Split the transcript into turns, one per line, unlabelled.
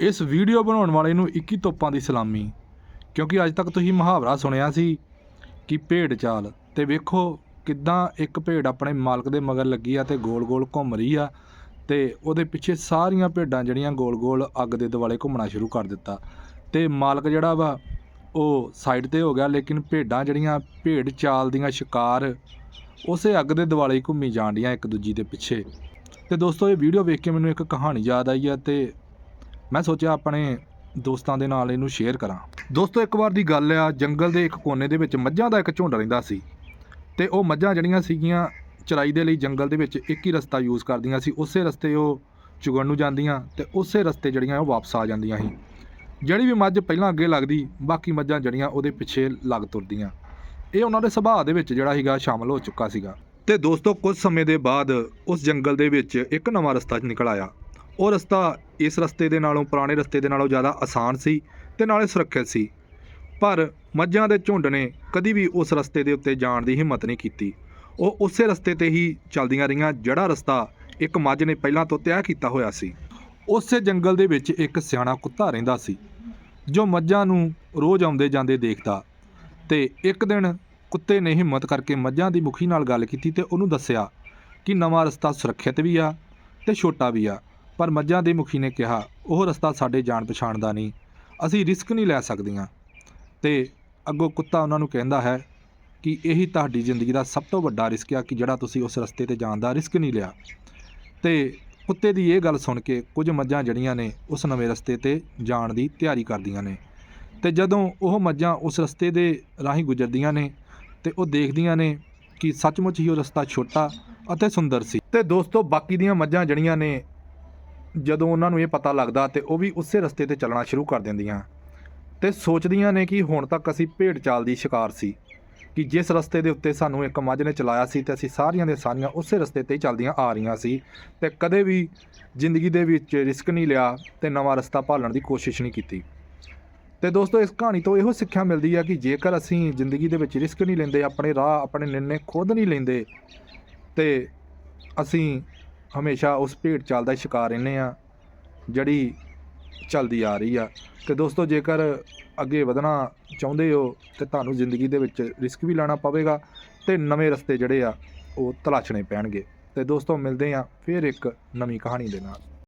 ਇਸ ਵੀਡੀਓ ਬਣਾਉਣ ਵਾਲੇ ਨੂੰ 21 ਤੋਪਾਂ ਦੀ ਸਲਾਮੀ, ਕਿਉਂਕਿ ਅੱਜ ਤੱਕ ਤੁਸੀਂ ਮੁਹਾਵਰਾ ਸੁਣਿਆ ਸੀ ਕਿ ਭੇਡ ਚਾਲ। ਤੇ ਵੇਖੋ ਕਿੱਦਾਂ ਇੱਕ ਭੇਡ ਆਪਣੇ ਮਾਲਕ ਦੇ ਮਗਰ ਲੱਗੀ ਆ ਤੇ ਗੋਲ-ਗੋਲ ਘੁੰਮ ਰਹੀ ਆ, ਤੇ ਉਹਦੇ ਪਿੱਛੇ ਸਾਰੀਆਂ ਭੇਡਾਂ ਜਿਹੜੀਆਂ ਗੋਲ-ਗੋਲ ਅੱਗ ਦੇ ਦੁਆਲੇ ਘੁੰਮਣਾ ਸ਼ੁਰੂ ਕਰ ਦਿੱਤਾ। ਤੇ ਮਾਲਕ ਜਿਹੜਾ ਵਾ, ਉਹ ਸਾਈਡ ਤੇ ਹੋ ਗਿਆ, ਲੇਕਿਨ ਭੇਡਾਂ ਜਿਹੜੀਆਂ ਭੇਡ ਚਾਲ ਦੀਆਂ ਸ਼ਿਕਾਰ, ਉਸੇ ਅੱਗ ਦੇ ਦੁਆਲੇ ਹੀ ਘੁੰਮੀ ਜਾਂਦੀਆਂ ਇੱਕ ਦੂਜੀ ਦੇ ਪਿੱਛੇ। ਤੇ ਦੋਸਤੋ, ਇਹ ਵੀਡੀਓ ਵੇਖ ਕੇ ਮੈਨੂੰ ਇੱਕ ਕਹਾਣੀ ਯਾਦ ਆਈ ਹੈ ਤੇ ਮੈਂ ਸੋਚਿਆ ਆਪਣੇ ਦੋਸਤਾਂ ਦੇ ਨਾਲ ਇਹਨੂੰ ਸ਼ੇਅਰ ਕਰਾਂ। ਦੋਸਤੋ, ਇੱਕ ਵਾਰ ਦੀ ਗੱਲ ਆ, ਜੰਗਲ ਦੇ ਇੱਕ ਕੋਨੇ ਦੇ ਵਿੱਚ ਮੱਝਾਂ ਦਾ ਇੱਕ ਝੁੰਡ ਰਹਿੰਦਾ ਸੀ ਤੇ ਉਹ ਮੱਝਾਂ ਜਿਹੜੀਆਂ ਸੀਗੀਆਂ ਚਰਾਈ ਦੇ ਲਈ ਜੰਗਲ ਦੇ ਵਿੱਚ ਇੱਕ ਹੀ ਰਸਤਾ ਯੂਜ਼ ਕਰਦੀਆਂ ਸੀ। ਉਸੇ ਰਸਤੇ ਉਹ ਚੁਗਣ ਨੂੰ ਜਾਂਦੀਆਂ ਤੇ ਉਸੇ ਰਸਤੇ ਜਿਹੜੀਆਂ ਉਹ ਵਾਪਸ ਆ ਜਾਂਦੀਆਂ ਸੀ। ਜਿਹੜੀ ਵੀ ਮੱਝ ਪਹਿਲਾਂ ਅੱਗੇ ਲੱਗਦੀ, ਬਾਕੀ ਮੱਝਾਂ ਜਿਹੜੀਆਂ ਉਹਦੇ ਪਿੱਛੇ ਲੱਗ ਤੁਰਦੀਆਂ। ਇਹ ਉਹਨਾਂ ਦੇ ਸੁਭਾਅ ਦੇ ਵਿੱਚ ਜਿਹੜਾ ਸੀਗਾ ਸ਼ਾਮਲ ਹੋ ਚੁੱਕਾ ਸੀਗਾ। ਤੇ ਦੋਸਤੋ, ਕੁਝ ਸਮੇਂ ਦੇ ਬਾਅਦ ਉਸ ਜੰਗਲ ਦੇ ਵਿੱਚ ਇੱਕ ਨਵਾਂ ਰਸਤਾ ਨਿਕਲ ਆਇਆ। ਉਹ ਰਸਤਾ ਇਸ ਰਸਤੇ ਦੇ ਨਾਲੋਂ, ਪੁਰਾਣੇ ਰਸਤੇ ਦੇ ਨਾਲੋਂ ਜ਼ਿਆਦਾ ਆਸਾਨ ਸੀ ਤੇ ਨਾਲੇ ਸੁਰੱਖਿਅਤ ਸੀ। ਪਰ ਮੱਝਾਂ ਦੇ ਝੁੰਡ ਨੇ ਕਦੀ ਵੀ ਉਸ ਰਸਤੇ ਦੇ ਉੱਤੇ ਜਾਣ ਦੀ ਹਿੰਮਤ ਨਹੀਂ ਕੀਤੀ। ਉਹ ਉਸੇ ਰਸਤੇ ਤੇ ਹੀ ਚੱਲਦੀਆਂ ਰਹੀਆਂ, ਜਿਹੜਾ ਰਸਤਾ ਇੱਕ ਮੱਝ ਨੇ ਪਹਿਲਾਂ ਤੋਂ ਤੈਅ ਕੀਤਾ ਹੋਇਆ ਸੀ। ਉਸੇ ਜੰਗਲ ਦੇ ਵਿੱਚ ਇੱਕ ਸਿਆਣਾ ਕੁੱਤਾ ਰਹਿੰਦਾ ਸੀ, ਜੋ ਮੱਝਾਂ ਨੂੰ ਰੋਜ਼ ਆਉਂਦੇ ਜਾਂਦੇ ਦੇਖਦਾ ਤੇ ਇੱਕ ਦਿਨ ਕੁੱਤੇ ਨੇ ਹਿੰਮਤ ਕਰਕੇ ਮੱਝਾਂ ਦੀ ਮੁਖੀ ਨਾਲ ਗੱਲ ਕੀਤੀ ਤੇ ਉਹਨੂੰ ਦੱਸਿਆ ਕਿ ਨਵਾਂ ਰਸਤਾ ਸੁਰੱਖਿਅਤ ਵੀ ਆ ਤੇ ਛੋਟਾ ਵੀ ਆ। ਪਰ ਮੱਝਾਂ ਦੇ ਮੁਖੀ ਨੇ ਕਿਹਾ, ਉਹ ਰਸਤਾ ਸਾਡੇ ਜਾਣ ਪਛਾਣ ਦਾ ਨਹੀਂ, ਅਸੀਂ ਰਿਸਕ ਨਹੀਂ ਲੈ ਸਕਦੀਆਂ। ਤੇ ਅੱਗੋਂ ਕੁੱਤਾ ਉਹਨਾਂ ਨੂੰ ਕਹਿੰਦਾ ਹੈ ਕਿ ਇਹੀ ਤੁਹਾਡੀ ਜ਼ਿੰਦਗੀ ਦਾ ਸਭ ਤੋਂ ਵੱਡਾ ਰਿਸਕ ਆ ਕਿ ਜਿਹੜਾ ਤੁਸੀਂ ਉਸ ਰਸਤੇ ਤੇ ਜਾਣ ਦਾ ਰਿਸਕ ਨਹੀਂ ਲਿਆ। ਤੇ ਕੁੱਤੇ ਦੀ ਇਹ ਗੱਲ ਸੁਣ ਕੇ ਕੁਝ ਮੱਝਾਂ ਜਿਹੜੀਆਂ ਨੇ ਉਸ ਨਵੇਂ ਰਸਤੇ ਤੇ ਜਾਣ ਦੀ ਤਿਆਰੀ ਕਰਦੀਆਂ ਨੇ। ਤੇ ਜਦੋਂ ਉਹ ਮੱਝਾਂ ਉਸ ਰਸਤੇ ਦੇ ਰਾਹੀਂ ਗੁਜ਼ਰਦੀਆਂ ਨੇ ਤੇ ਉਹ ਦੇਖਦੀਆਂ ਨੇ ਕਿ ਸੱਚਮੁੱਚ ਹੀ ਉਹ ਰਸਤਾ ਛੋਟਾ ਅਤੇ ਸੁੰਦਰ ਸੀ। ਤੇ ਦੋਸਤੋ, ਬਾਕੀ ਦੀਆਂ ਮੱਝਾਂ ਜਿਹੜੀਆਂ ਨੇ ਜਦੋਂ ਉਹਨਾਂ ਨੂੰ ਇਹ ਪਤਾ ਲੱਗਦਾ ਤੇ ਉਹ ਵੀ ਉਸੇ ਰਸਤੇ ਤੇ ਚੱਲਣਾ ਸ਼ੁਰੂ ਕਰ ਦਿੰਦੀਆਂ। ਤੇ ਸੋਚਦੀਆਂ ਨੇ ਕਿ ਹੁਣ ਤੱਕ ਅਸੀਂ ਭੇਡ ਚਾਲ ਦੀ ਸ਼ਿਕਾਰ ਸੀ, ਕਿ ਜਿਸ ਰਸਤੇ ਦੇ ਉੱਤੇ ਸਾਨੂੰ ਇੱਕ ਮੱਝ ਨੇ ਚਲਾਇਆ ਸੀ ਤੇ ਅਸੀਂ ਸਾਰੀਆਂ ਦੇ ਸਾਰੀਆਂ ਉਸੇ ਰਸਤੇ ਤੇ ਹੀ ਚੱਲਦੀਆਂ ਆ ਰਹੀਆਂ ਸੀ ਤੇ ਕਦੇ ਵੀ ਜ਼ਿੰਦਗੀ ਦੇ ਵਿੱਚ ਰਿਸਕ ਨਹੀਂ ਲਿਆ ਤੇ ਨਵਾਂ ਰਸਤਾ ਭਾਲਣ ਦੀ ਕੋਸ਼ਿਸ਼ ਨਹੀਂ ਕੀਤੀ। ਤੇ ਦੋਸਤੋ, ਇਸ ਕਹਾਣੀ ਤੋਂ ਇਹੋ ਸਿੱਖਿਆ ਮਿਲਦੀ ਹੈ ਕਿ ਜੇਕਰ ਅਸੀਂ ਜ਼ਿੰਦਗੀ ਦੇ ਵਿੱਚ ਰਿਸਕ ਨਹੀਂ ਲੈਂਦੇ, ਆਪਣੇ ਰਾਹ, ਆਪਣੇ ਨਿਰਣੇ ਖੁਦ ਨਹੀਂ ਲੈਂਦੇ ਤੇ ਅਸੀਂ ਹਮੇਸ਼ਾ ਉਸ ਭੇਡ ਚਾਲ ਦਾ ਸ਼ਿਕਾਰ ਰਹਿੰਦੇ ਆ ਜਿਹੜੀ ਚੱਲਦੀ ਆ ਰਹੀ ਆ। ਤੇ ਦੋਸਤੋ, ਜੇਕਰ ਅੱਗੇ ਵਧਣਾ ਚਾਹੁੰਦੇ ਹੋ, ਤੇ ਤੁਹਾਨੂੰ ਜ਼ਿੰਦਗੀ ਦੇ ਵਿੱਚ ਰਿਸਕ ਵੀ ਲੈਣਾ ਪਵੇਗਾ ਤੇ ਨਵੇਂ ਰਸਤੇ ਜਿਹੜੇ ਆ, ਉਹ ਤਲਾਸ਼ਣੇ ਪੈਣਗੇ। ਤੇ ਦੋਸਤੋ, ਮਿਲਦੇ ਆ ਫਿਰ ਇੱਕ ਨਵੀਂ ਕਹਾਣੀ ਦੇ ਨਾਲ।